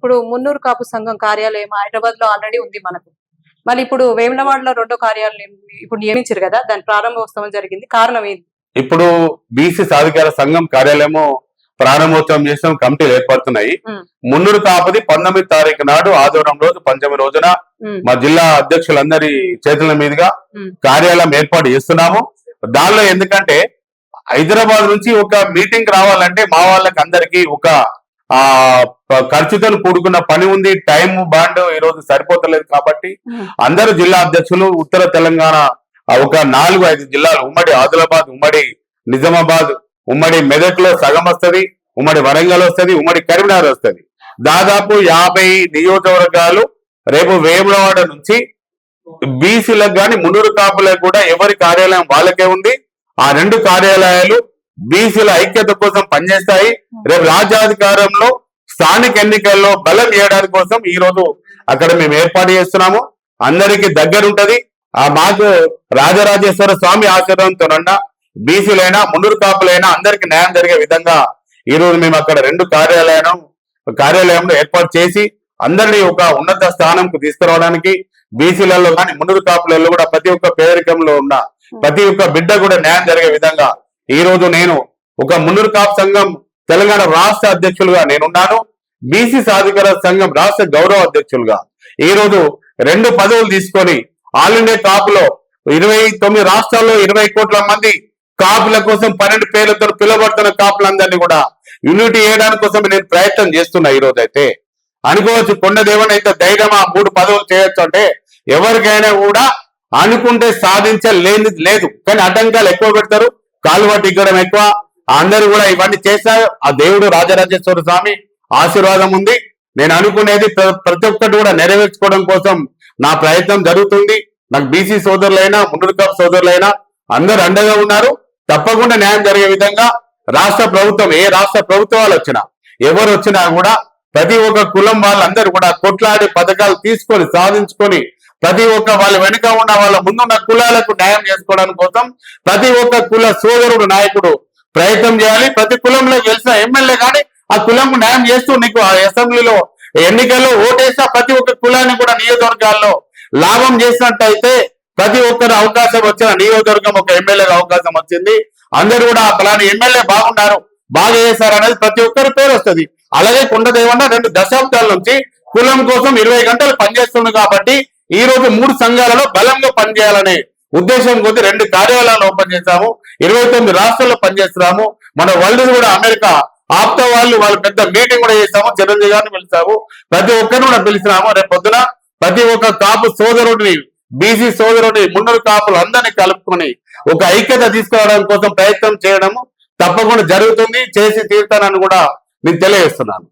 ఇప్పుడు మున్నూరు కాపు సంఘం కార్యాలయం హైదరాబాద్లో ఆల్రెడీ ఉంది మనకు. మళ్ళీ ఇప్పుడు వేములవాడలో రెండో కార్యాలయం ఇప్పుడు నియమించారు కదా దాని ప్రారంభోత్సవం జరిగింది. కారణం ఏంటి? ఇప్పుడు బీసీ సాధికార సంఘం కార్యాలయము ప్రారంభోత్సవం చేసిన కమిటీలు ఏర్పడుతున్నాయి. మున్నూరు కాపది పంతొమ్మిది తారీఖు నాడు ఆదివారం రోజు పంచమి రోజున మా జిల్లా అధ్యక్షులందరి చేతుల మీదుగా. కార్యాలయం ఏర్పాటు చేస్తున్నాము. దానిలో ఎందుకంటే హైదరాబాద్ నుంచి ఒక మీటింగ్ రావాలంటే మా వాళ్ళకి అందరికి ఒక ఆ ఖర్చుతో కూడుకున్న పని ఉంది టైం బాండ్ ఈ రోజు సరిపోతలేదు కాబట్టి అందరు జిల్లా అధ్యక్షులు ఉత్తర తెలంగాణ ఒక నాలుగు ఐదు జిల్లాలు ఉమ్మడి ఆదిలాబాద్ ఉమ్మడి నిజామాబాద్ ఉమ్మడి మెదక్లో సగం వస్తుంది ఉమ్మడి వరంగల్ వస్తుంది ఉమ్మడి కరీంనగర్ వస్తుంది. దాదాపు యాభై నియోజకవర్గాలు రేపు వేములవాడ నుంచి బీసీలకు గాని మున్నూరు కాపులకు కూడా ఎవరి కార్యాలయం వాళ్ళకే ఉంది. ఆ రెండు కార్యాలయాలు బీసీల ఐక్యత కోసం పనిచేస్తాయి. రేపు రాజ్యాధికారంలో స్థానిక ఎన్నికల్లో బలం చేయడానికి కోసం ఈ రోజు అక్కడ మేము ఏర్పాటు చేస్తున్నాము. అందరికి దగ్గరుంటది ఆ మాకు రాజరాజేశ్వర స్వామి ఆశీర్వాదంతోనన్నా బీసీలైనా మున్నూరు కాపులైనా అందరికి న్యాయం జరిగే విధంగా ఈ రోజు మేము అక్కడ రెండు కార్యాలయం కార్యాలయంలో ఏర్పాటు చేసి అందరినీ ఒక ఉన్నత స్థానంకు తీసుకురావడానికి బీసీలలో కానీ మున్నూరు కాపులలో కూడా ప్రతి ఒక్క పేదరికంలో ఉన్న ప్రతి ఒక్క బిడ్డ కూడా న్యాయం జరిగే విధంగా ఈ రోజు నేను ఒక మున్నూరు కాపు సంఘం తెలంగాణ రాష్ట్ర అధ్యక్షులుగా నేనున్నాను. బీసీ సాధికార సంఘం రాష్ట్ర గౌరవ అధ్యక్షులుగా. ఈ రోజు రెండు పదవులు తీసుకొని ఆల్ ఇండియా కాపులో ఇరవై తొమ్మిది రాష్ట్రాల్లో ఇరవై కోట్ల మంది కాపుల కోసం పన్నెండు పేర్లతో పిలువబడుతున్న కాపులందరినీ కూడా యూనిటీ చేయడానికి కోసం నేను ప్రయత్నం చేస్తున్నా ఈ రోజు అయితే. అనుకోవచ్చు కొండదేవన్ అయితే ధైర్యం ఆ మూడు పదవులు చేయొచ్చు అంటే ఎవరికైనా కూడా అనుకుంటే సాధించలేని లేదు. కానీ అడ్డంకాలు ఎక్కువ పెడతారు. కాలువ పట్టించడం ఎక్కువ. అందరూ కూడా ఇవన్నీ చేశారు. ఆ దేవుడు రాజరాజేశ్వర స్వామి ఆశీర్వాదం ఉంది. నేను అనుకునేది ప్ర- ప్రతి ఒక్కటి కూడా నెరవేర్చుకోవడం కోసం నా ప్రయత్నం జరుగుతుంది. నాకు బీసీ సోదరులైనా మునుడుకాపు సోదరులైనా అందరు అండగా ఉన్నారు. తప్పకుండా న్యాయం జరిగే విధంగా రాష్ట్ర ప్రభుత్వం ఏ రాష్ట్ర ప్రభుత్వాలు వచ్చినా ఎవరు వచ్చినా కూడా ప్రతి ఒక్క కులం వాళ్ళందరూ కూడా కొట్లాడి పథకాలు తీసుకొని సాధించుకొని ప్రతి ఒక్క వాళ్ళ వెనుక ఉన్న వాళ్ళ ముందున్న కులాలకు న్యాయం చేసుకోవడానికి కోసం ప్రతి ఒక్క కుల సోదరుడు నాయకుడు ప్రయత్నం చేయాలి. ప్రతి కులంలో గెలిచిన ఎమ్మెల్యే కానీ ఆ కులంకు న్యాయం చేస్తూ నీకు ఆ అసెంబ్లీలో ఎన్నికల్లో ఓటేసిన ప్రతి ఒక్క కులాన్ని కూడా నియోజకవర్గాల్లో లాభం చేసినట్టయితే ప్రతి ఒక్కరు అవకాశం వచ్చిన నియోజకవర్గం ఒక ఎమ్మెల్యేకి అవకాశం వచ్చింది. అందరూ కూడా ఫలాని ఎమ్మెల్యే బాగున్నారు. బాగా చేశారు అనేది ప్రతి ఒక్కరి పేరు వస్తుంది. అలాగే కొండదేవన్న రెండు దశాబ్దాల నుంచి కులం కోసం ఇరవై గంటలు పనిచేస్తుంది కాబట్టి ఈ రోజు మూడు సంఘాలలో బలంగా పనిచేయాలనే ఉద్దేశం కొద్ది రెండు కార్యాలయాలు ఓపెన్ చేశాము. ఇరవై తొమ్మిది రాష్ట్రాల్లో పనిచేస్తున్నాము. మన వరల్డ్ కూడా అమెరికా ఆప్త వాళ్ళు వాళ్ళు పెద్ద మీటింగ్ కూడా చేశాము. చిరంజీవి గారిని పిలిచాము. ప్రతి ఒక్కరిని కూడా పిలిచినాము. రేపు పొద్దున ప్రతి ఒక్క కాపు సోదరుడిని బీసీ సోదరుడి మున్నూరు కాపులు అందరినీ కలుపుకొని ఒక ఐక్యత తీసుకురావడం కోసం ప్రయత్నం చేయడము తప్పకుండా జరుగుతుంది. చేసి తీరుతానని కూడా నేను తెలియజేస్తున్నాను.